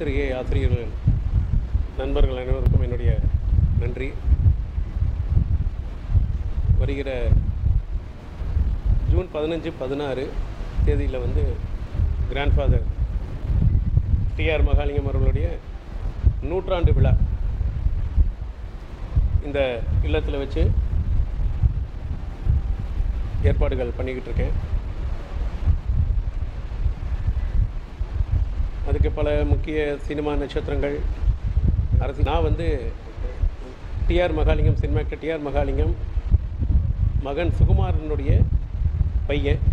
பத்திரிகை ஆசிரியர்கள் நண்பர்கள் அனைவருக்கும் என்னுடைய நன்றி. வருகிற ஜூன் பதினஞ்சு பதினாறு தேதியில் வந்து கிராண்ட்ஃபாதர் டிஆர் மகாலிங்கம் அவர்களுடைய நூற்றாண்டு விழா இந்த இல்லத்தில் வச்சு ஏற்பாடுகள் பண்ணிக்கிட்டு இருக்கேன். அதுக்கு பல முக்கிய சினிமா நட்சத்திரங்கள். அரசு நான் வந்து டிஆர் மகாலிங்கம் சினிமாக்கு டிஆர் மகாலிங்கம். மகன் சுகுமாரனுடைய பையன்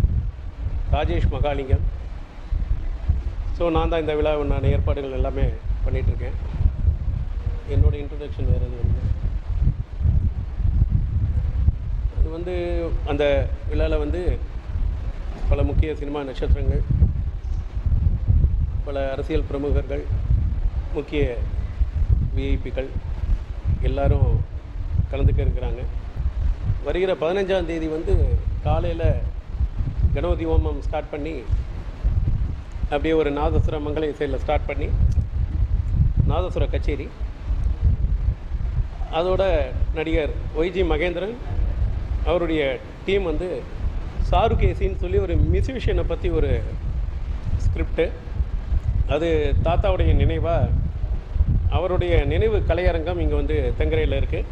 ராஜேஷ் மகாலிங்கம். ஸோ நான் தான் இந்த விழாவை நான் ஏற்பாடுகள் எல்லாமே பண்ணிகிட்ருக்கேன் என்னோட இன்ட்ரடக்ஷன் வேறு எதுவும் இல்லை. அது வந்து அந்த விழாவில் வந்து பல முக்கிய சினிமா நட்சத்திரங்கள். பல அரசியல் பிரமுகர்கள் முக்கிய விஐபிக்கள் எல்லாரும் கலந்துக்க இருக்கிறாங்க. வருகிற பதினஞ்சாம் தேதி வந்து காலையில் கணபதி ஹோமம் ஸ்டார்ட் பண்ணி அப்படியே ஒரு நாதசுர மங்கள இசையில் ஸ்டார்ட் பண்ணி நாதசுர கச்சேரி. அதோட நடிகர் ஒய்ஜி மகேந்திரன் அவருடைய டீம் வந்து சாருகேசின்னு சொல்லி ஒரு மியூசிஷியனை பற்றி ஒரு ஸ்கிரிப்டு அது தாத்தாவுடைய நினைவாக அவருடைய நினைவு கலையரங்கம் இங்கே வந்து தெங்கரையில் இருக்குது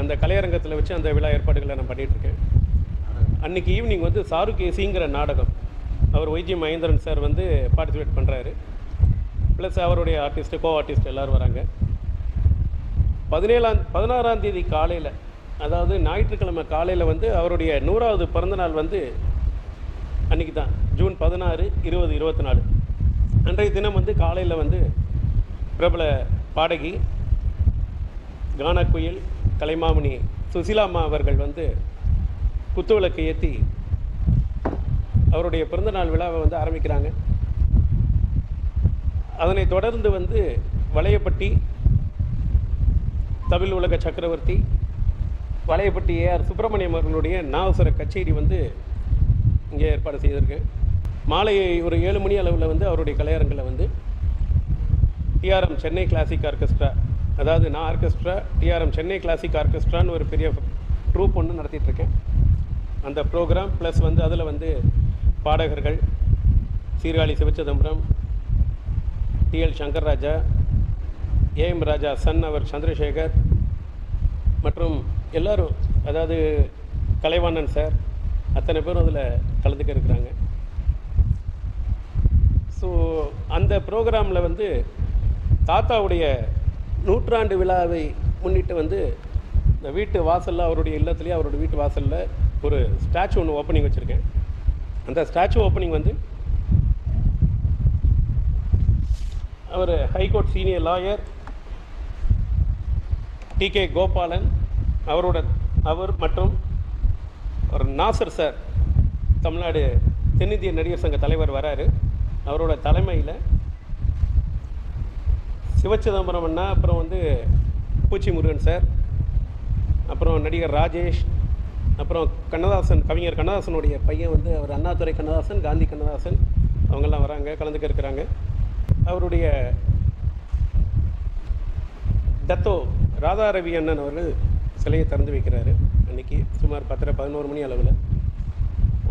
அந்த கலையரங்கத்தில் வச்சு அந்த விழா ஏற்பாடுகளை நான் பண்ணிகிட்ருக்கேன் அன்றைக்கி ஈவினிங் வந்து சாருகேசிங்கிற நாடகம். அவர் ஒய்ஜி மகேந்திரன் சார் வந்து பார்ட்டிசிபேட் பண்ணுறாரு ப்ளஸ் அவருடைய ஆர்டிஸ்ட்டு கோ ஆர்டிஸ்ட் எல்லோரும் வராங்க. பதினேழாம் பதினாறாம் தேதி காலையில் அதாவது ஞாயிற்றுக்கிழமை காலையில் வந்து அவருடைய நூறாவது பிறந்தநாள் வந்து அன்றைக்கி தான் ஜூன் பதினாறு இருபது இருபத்தி நாலு. அன்றைய தினம் வந்து காலையில் வந்து பிரபல பாடகி கானக்குயில் கலைமாமணி சுசிலாமா அவர்கள் வந்து குத்துவிளக்கு ஏற்றி அவருடைய பிறந்தநாள் விழாவை வந்து ஆரம்பிக்கிறாங்க. அதனை தொடர்ந்து வந்து வளையப்பட்டி தமிழ் உலக சக்கரவர்த்தி வளையப்பட்டி ஏஆர் சுப்பிரமணியம் அவர்களுடைய நாவசர கச்சேரி வந்து இங்கே ஏற்பாடு செய்திருக்கேன் மாலை ஒரு ஏழு மணி அளவில் வந்து அவருடைய கலையரங்கில் வந்து டிஆர்எம் சென்னை கிளாசிக் ஆர்கெஸ்ட்ரா அதாவது நான் ஆர்கெஸ்ட்ரா டிஆர்எம் சென்னை கிளாசிக் ஆர்கெஸ்ட்ரான்னு ஒரு பெரிய ட்ரூப் ஒன்று நடத்திட்டுருக்கேன். அந்த ப்ரோக்ராம் ப்ளஸ் வந்து அதில் வந்து பாடகர்கள் Sirkazhi Sivachidambaram T L Shankar Raja A M Raja son அவர் சந்திரசேகர் மற்றும் எல்லாரும் அதாவது கலைவாணன் சார் அத்தனை பேரும் அதில் கலந்துக்க இருக்கிறாங்க. ஸோ அந்த ப்ரோக்ராமில் வந்து தாத்தாவுடைய நூற்றாண்டு விழாவை முன்னிட்டு வந்து இந்த வீட்டு வாசலில் அவருடைய இல்லத்துலேயே அவருடைய வீட்டு வாசலில் ஒரு ஸ்டாச்சு ஒன்று ஓப்பனிங் வச்சுருக்கேன். அந்த ஸ்டாச்சு ஓப்பனிங் வந்து அவர் high court senior lawyer T K Gopalan அவரோட அவர் மற்றும் ஒரு நாசர் சார் தமிழ்நாடு தென்னிந்திய நடிகர் சங்க தலைவர் வராரு. அவரோட தலைமையில் சிவச்சிதம்பரம் அண்ணா அப்புறம் வந்து பூச்சி முருகன் சார் அப்புறம் நடிகர் ராஜேஷ் அப்புறம் கண்ணதாசன் கவிஞர் கண்ணதாசனுடைய பையன் வந்து அவர் அண்ணாதுரை கண்ணதாசன் காந்தி கண்ணதாசன் அவங்கெல்லாம் வராங்க கலந்துக்க இருக்கிறாங்க. அவருடைய டத்தோ ராதாரவி அண்ணன் அவர்கள் சிலையை திறந்து வைக்கிறாரு. அன்றைக்கி சுமார் பத்தரை பதினோரு மணி அளவில்.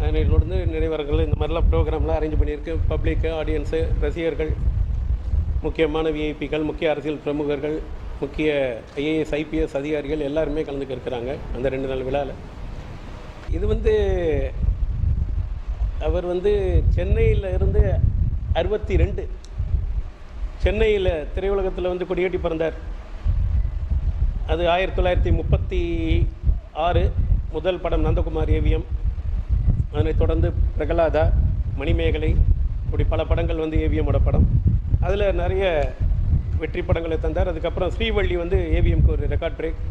அதிலிருந்து நிறைவர்கள் இந்த மாதிரிலாம் ப்ரோக்ராம்லாம் அரேஞ்ச் பண்ணியிருக்கு. பப்ளிக்கு ஆடியன்ஸு ரசிகர்கள் முக்கியமான விஐபிகள் முக்கிய அரசியல் பிரமுகர்கள் முக்கிய ஐஏஎஸ் ஐபிஎஸ் அதிகாரிகள் எல்லாருமே கலந்துக்க இருக்கிறாங்க அந்த ரெண்டு நாள் விழாவில் இது வந்து அவர் வந்து சென்னையில் இருந்து அறுபத்தி ரெண்டு சென்னையில் திரையுலகத்தில் வந்து கொடியேட்டி பிறந்தார். அது ஆயிரத்தி தொள்ளாயிரத்தி முப்பத்தி ஆறு முதல் படம் நந்தகுமார் ஏவிஎம் அதனைத் தொடர்ந்து பிரகலாதா மணிமேகலை இப்படி பல படங்கள் வந்து ஏவிஎம்மோட படம். அதில் நிறைய வெற்றி படங்களை தந்தார். அதுக்கப்புறம் ஸ்ரீவள்ளி வந்து ஏவிஎம்க்கு ஒரு ரெக்கார்ட் பிரேக்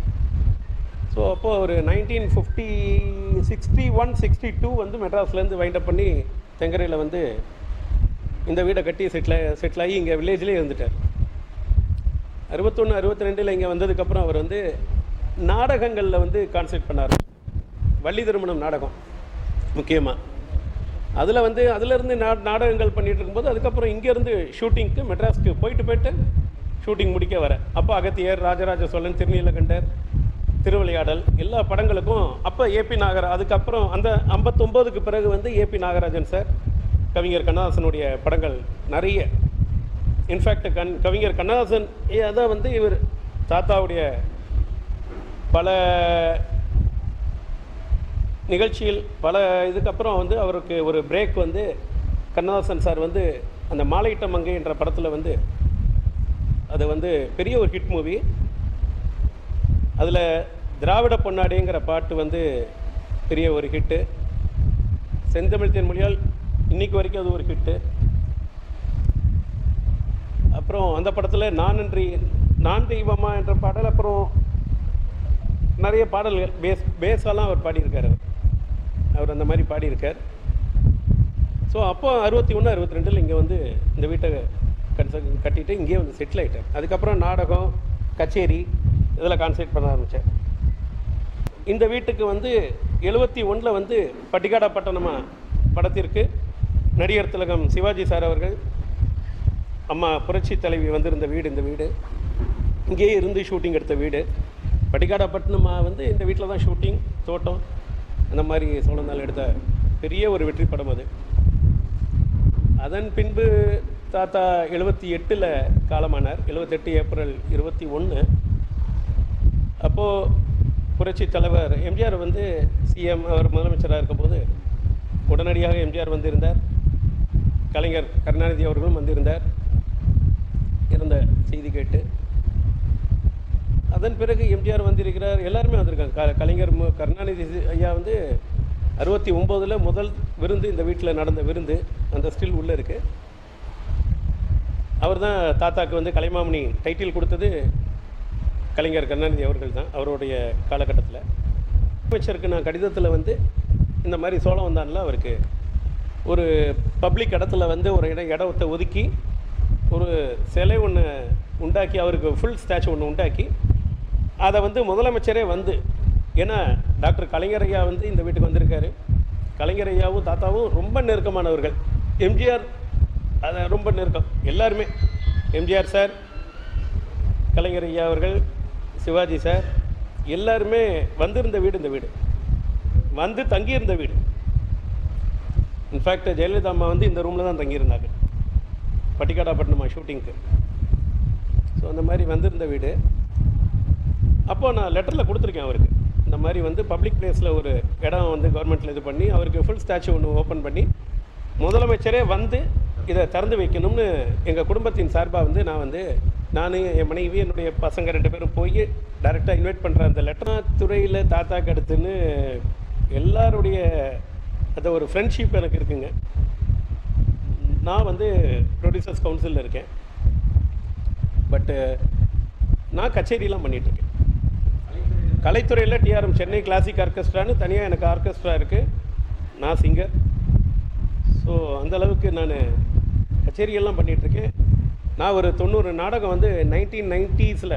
ஸோ அப்போது ஒரு nineteen fifty sixty one sixty two வந்து மெட்ராஸ்லேருந்து வைண்டப் பண்ணி தெங்கரையில் வந்து இந்த வீடை கட்டி செட்டில் செட்டில் ஆகி இங்கே வில்லேஜ்லேயே இருந்துட்டார். அறுபத்தொன்று அறுபத்தி ரெண்டில் இங்கே வந்ததுக்கப்புறம் அவர் வந்து நாடகங்களில் வந்து கான்சென்ட்ரேட் பண்ணார். வள்ளி திருமணம் நாடகம். முக்கியமாக அதில் வந்து அதிலேருந்து நா நாடகங்கள் பண்ணிட்டு இருக்கும்போது அதுக்கப்புறம் இங்கேருந்து ஷூட்டிங்க்கு மெட்ராஸ்க்கு போயிட்டு போயிட்டு ஷூட்டிங் முடிக்க வர. அப்போ அகத்தியர் ராஜராஜ சோழன் திருநீலகண்டர் திருவிளையாடல் எல்லா படங்களுக்கும் அப்போ ஏபி நாகரா அதுக்கப்புறம் அந்த ஐம்பத்தொம்போதுக்கு பிறகு வந்து ஏபி நாகராஜன் சார் கவிஞர் கண்ணதாசனுடைய படங்கள் நிறைய. இன்ஃபேக்ட் கண் கவிஞர் கண்ணதாசன் அதான் வந்து இவர் தாத்தாவுடைய பல நிகழ்ச்சியில் பல இதுக்கப்புறம் வந்து அவருக்கு ஒரு பிரேக் வந்து கண்ணதாசன் சார் வந்து அந்த மாலையிட்ட மங்கை என்ற படத்தில் வந்து அது வந்து பெரிய ஒரு ஹிட் மூவி அதில் திராவிட பொன்னாடிங்கிற பாட்டு வந்து பெரிய ஒரு ஹிட்டு செந்தமிழ் தென்மொழியால் இன்னைக்கு வரைக்கும் அது ஒரு ஹிட்டு அப்புறம் அந்த படத்தில் நான் நன்றி நான் தெய்வமா என்ற பாடல் அப்புறம் நிறைய பாடல்கள் பேஸ் பேஸாலாம் அவர் பாடியிருக்காரு அவர் அந்த மாதிரி பாடியிருக்கார். ஸோ அப்போ அறுபத்தி ஒன்று அறுபத்தி ரெண்டில் இங்கே வந்து இந்த வீட்டை கன்ச கட்டிட்டு இங்கேயே வந்து செட்டில் ஆகிட்டார் அதுக்கப்புறம் நாடகம் கச்சேரி இதில் கான்சன்ட்ரேட் பண்ண ஆரம்பித்தேன் இந்த வீட்டுக்கு வந்து எழுபத்தி ஒன்றில் வந்து பட்டிக்காடா பட்டணமாக படத்திற்கு நடிகர் திலகம் சிவாஜி சார் அவர்கள் அம்மா புரட்சி தலைவி வந்திருந்த வீடு இந்த வீடு. இங்கேயே இருந்து ஷூட்டிங் எடுத்த வீடு. பட்டிக்காடா பட்டணமாக வந்து இந்த வீட்டில் தான் ஷூட்டிங் தோட்டம். அந்த மாதிரி சோழனால் எடுத்த பெரிய ஒரு வெற்றி படம் அது. அதன் பின்பு தாத்தா எழுபத்தி எட்டில் காலமானார். எழுபத்தெட்டு ஏப்ரல் இருபத்தி ஒன்று அப்போது புரட்சி தலைவர் எம்ஜிஆர் வந்து சிஎம் அவர் முதலமைச்சராக இருக்கும்போது உடனடியாக எம்ஜிஆர் வந்திருந்தார். கலைஞர் கருணாநிதி அவர்களும் வந்திருந்தார். இருந்த செய்தி கேட்டு அதன் பிறகு எம்ஜிஆர் வந்திருக்கிறார். எல்லாருமே வந்திருக்காங்க. க கலைஞர் மு- கருணாநிதி ஐயா வந்து அறுபத்தி ஒம்போதில் முதல் விருந்து இந்த வீட்டில் நடந்த விருந்து. அந்த ஸ்டில் உள்ளே இருக்குது அவர் தான் தாத்தாக்கு வந்து கலைமாமணி டைட்டில் கொடுத்தது. கலைஞர் கருணாநிதி அவர்கள் தான் அவருடைய காலகட்டத்தில். அமைச்சருக்கு நான் கடிதத்தில் வந்து இந்த மாதிரி சோழம் வந்தான்ல அவருக்கு. ஒரு பப்ளிக் இடத்துல வந்து ஒரு இடம் இடத்தை ஒதுக்கி ஒரு சிலை ஒன்று உண்டாக்கி அவருக்கு ஃபுல் ஸ்டாச்சு ஒன்று உண்டாக்கி அதை வந்து முதலமைச்சரே வந்து ஏன்னா டாக்டர் கலைஞரையா வந்து இந்த வீட்டுக்கு வந்திருக்காரு. கலைஞர் ஐயாவும் தாத்தாவும் ரொம்ப நெருக்கமானவர்கள். எம்ஜிஆர் அதை ரொம்ப நெருக்கம். எல்லாருமே. எம்ஜிஆர் சார் கலைஞர் ஐயா அவர்கள் சிவாஜி சார் எல்லாருமே வந்திருந்த வீடு இந்த வீடு. வந்து தங்கியிருந்த வீடு. இன்ஃபேக்ட் ஜெயலலிதா அம்மா வந்து இந்த ரூமில் தான் தங்கியிருந்தாங்க. பட்டிக்காடாப்பட்டினமா ஷூட்டிங்க்கு ஸோ அந்த மாதிரி வந்திருந்த வீடு. அப்போ நான் லெட்டரில் கொடுத்துருக்கேன் அவருக்கு. இந்த மாதிரி வந்து பப்ளிக் பிளேஸில் ஒரு இடம் வந்து கவர்மெண்ட்டில் இது பண்ணி அவருக்கு ஃபுல் ஸ்டாச்சு ஒன்று ஓப்பன் பண்ணி முதலமைச்சரே வந்து இதை திறந்து வைக்கணும்னு எங்கள் குடும்பத்தின் சார்பாக வந்து நான் வந்து நான் என் மனைவி என்னுடைய பசங்க ரெண்டு பேரும் போய் டைரெக்டாக இன்வைட் பண்ணுற அந்த லெட்டர் துறையில் தாத்தாக்கு அடுத்துன்னு எல்லாருடைய அந்த ஒரு ஃப்ரெண்ட்ஷிப் எனக்கு இருக்குங்க. நான் வந்து ப்ரொடியூசர்ஸ் கவுன்சிலில் இருக்கேன். பட்டு நான் கச்சேரிலாம் பண்ணிகிட்ருக்கேன் இருக்கேன். கலைத்துறையில் டிஆர்எம் சென்னை கிளாசிக் ஆர்கெஸ்ட்ரான்னு தனியாக எனக்கு ஆர்கெஸ்ட்ரா இருக்குது நான் சிங்கர் ஸோ அந்த அளவுக்கு நான் கச்சேரியெல்லாம் பண்ணிகிட்ருக்கேன் நான் ஒரு தொண்ணூறு நாடகம் வந்து நைன்டீன் நைன்ட்டீஸில்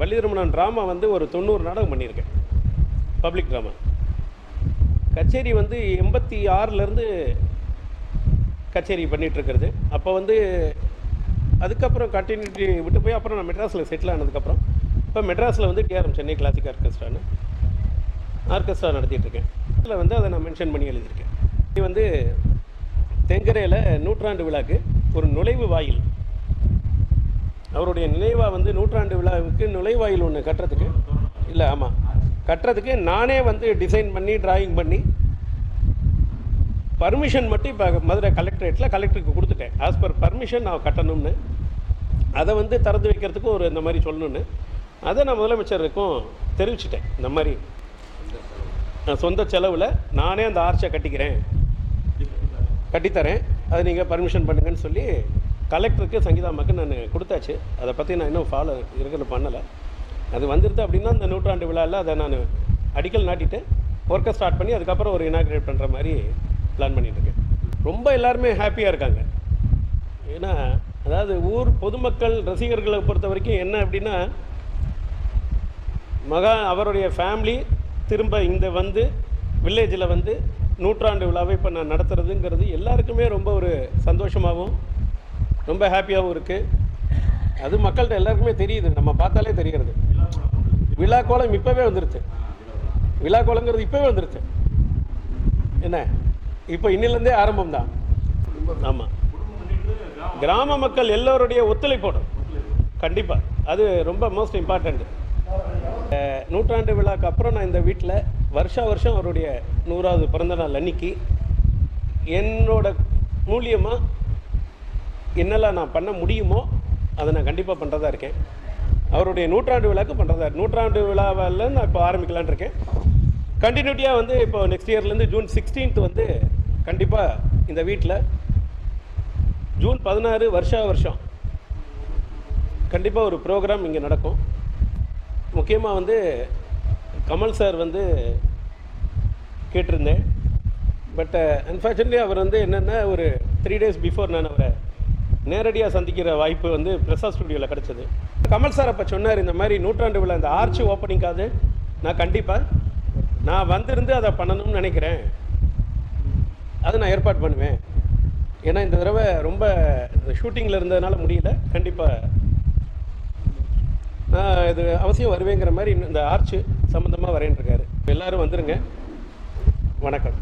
வள்ளிதரமணன் ட்ராமா வந்து ஒரு தொண்ணூறு நாடகம் பண்ணியிருக்கேன். பப்ளிக் ட்ராமா கச்சேரி வந்து எண்பத்தி ஆறுலேருந்து கச்சேரி பண்ணிகிட்ருக்கிறது அப்போ வந்து அதுக்கப்புறம் கண்டினியூட்டி விட்டு போய் அப்புறம் நான் மெட்ராஸில் செட்டில் ஆனதுக்கப்புறம் இப்போ மெட்ராஸில் வந்து டிஆர்எம் சென்னை கிளாசிக் ஆர்கெஸ்ட்ரான்னு ஆர்கெஸ்ட்ரா நடத்திட்டுருக்கேன். இதில் வந்து அதை நான் மென்ஷன் பண்ணி எழுதியிருக்கேன். இது வந்து தெங்கரையில் நூற்றாண்டு விழாக்கு ஒரு நுழைவு வாயில். அவருடைய நினைவாக வந்து நூற்றாண்டு விழாவுக்கு நுழைவாயில் ஒன்று கட்டுறதுக்கு. இல்லை ஆமாம் கட்டுறதுக்கு நானே வந்து டிசைன் பண்ணி டிராயிங் பண்ணி பர்மிஷன் மட்டும் இப்போ மதுரை கலெக்டரேட்டில் கலெக்டருக்கு கொடுத்துட்டேன். ஆஸ் பர் பர்மிஷன் நான் கட்டணும்னு. அதை வந்து திறந்து வைக்கிறதுக்கு ஒரு இந்த மாதிரி சொல்லணுன்னு அதை நான் முதலமைச்சருக்கும் தெரிவிச்சிட்டேன். இந்த மாதிரி. நான் சொந்த செலவில் நானே அந்த ஆர்ச்சை கட்டிக்கிறேன். கட்டித்தரேன். அதை நீங்கள் பர்மிஷன் பண்ணுங்கன்னு சொல்லி கலெக்டருக்கு சங்கீதாமாக்கு நான் கொடுத்தாச்சு. அதை பற்றி நான் இன்னும் ஃபாலோ இருக்கிறது பண்ணலை. அது வந்துருது அப்படின்னா இந்த நூற்றாண்டு விழாவில் அதை நான் அடிக்கல் நாட்டிட்டு ஒர்க்கை ஸ்டார்ட் பண்ணி அதுக்கப்புறம் ஒரு இனாக்ரேட் பண்ணுற மாதிரி பிளான் பண்ணிட்டுருக்கேன் ரொம்ப எல்லாருமே ஹாப்பியாக இருக்காங்க. ஏன்னா அதாவது ஊர் பொதுமக்கள் ரசிகர்களை பொறுத்த வரைக்கும் என்ன அப்படின்னா மகா அவருடைய ஃபேமிலி திரும்ப இந்த வந்து வில்லேஜில் வந்து நூற்றாண்டு விழாவை இப்போ நான் நடத்துகிறதுங்கிறது எல்லாருக்குமே ரொம்ப ஒரு சந்தோஷமாகவும் ரொம்ப ஹாப்பியாகவும் இருக்குது அது மக்கள்கிட்ட எல்லாருக்குமே தெரியுது. நம்ம பார்த்தாலே தெரிகிறது. விழா கோலம் இப்போவே வந்துருச்சு. விழா கோலங்கிறது இப்போவே வந்துருச்சு. என்ன? இப்போ இன்னிலேருந்தே ஆரம்பம் தான் ஆமாம் கிராம மக்கள் எல்லோருடைய ஒத்துழைப்போடும் கண்டிப்பாக அது ரொம்ப மோஸ்ட் இம்பார்ட்டண்ட்டு நூற்றாண்டு விழாக்கு அப்புறம் நான் இந்த வீட்டில் வருஷா வருஷம் அவருடைய நூறாவது பிறந்தநாள் அன்னைக்கு என்னோட மூலியமாக என்னெல்லாம் நான் பண்ண முடியுமோ அதை நான் கண்டிப்பாக பண்ணுறதா இருக்கேன். அவருடைய நூற்றாண்டு விழாக்கு பண்ணுறதா நூற்றாண்டு விழாவில் நான் இப்போ ஆரம்பிக்கலான்னு இருக்கேன். கண்டினியூட்டியாக வந்து இப்போ நெக்ஸ்ட் இயர்லேருந்து ஜூன் 16th வந்து கண்டிப்பாக இந்த வீட்டில் ஜூன் பதினாறு வருஷா வருஷம் கண்டிப்பாக ஒரு ப்ரோக்ராம் இங்கே நடக்கும். முக்கியமாக வந்து கமல் சார் வந்து கேட்டிருந்தேன். பட் அன்ஃபார்ச்சுனேட்லி uh, அவர் வந்து என்னென்னா ஒரு த்ரீ டேஸ் பிஃபோர் நான் அவரை நேரடியாக சந்திக்கிற வாய்ப்பு வந்து பிரசாத் ஸ்டுடியோவில் கிடச்சிது. கமல் சார் அப்போ சொன்னார் இந்த மாதிரி நூற்றாண்டு விழா இந்த ஆர்ச் ஓப்பனிங்காவது நான் கண்டிப்பாக நான் வந்திருந்து அதை பண்ணணும்னு நினைக்கிறேன். அதை நான் ஏற்பாடு பண்ணுவேன். ஏன்னா இந்த தடவை ரொம்ப ஷூட்டிங்கில் இருந்ததுனால முடியல. கண்டிப்பாக இது அவசியம் வருவேங்கிற மாதிரி இன்னும் இந்த ஆர்ச்சு சம்மந்தமாக வரேன்ருக்காரு. எல்லாரும் வந்துருங்க. வணக்கம்.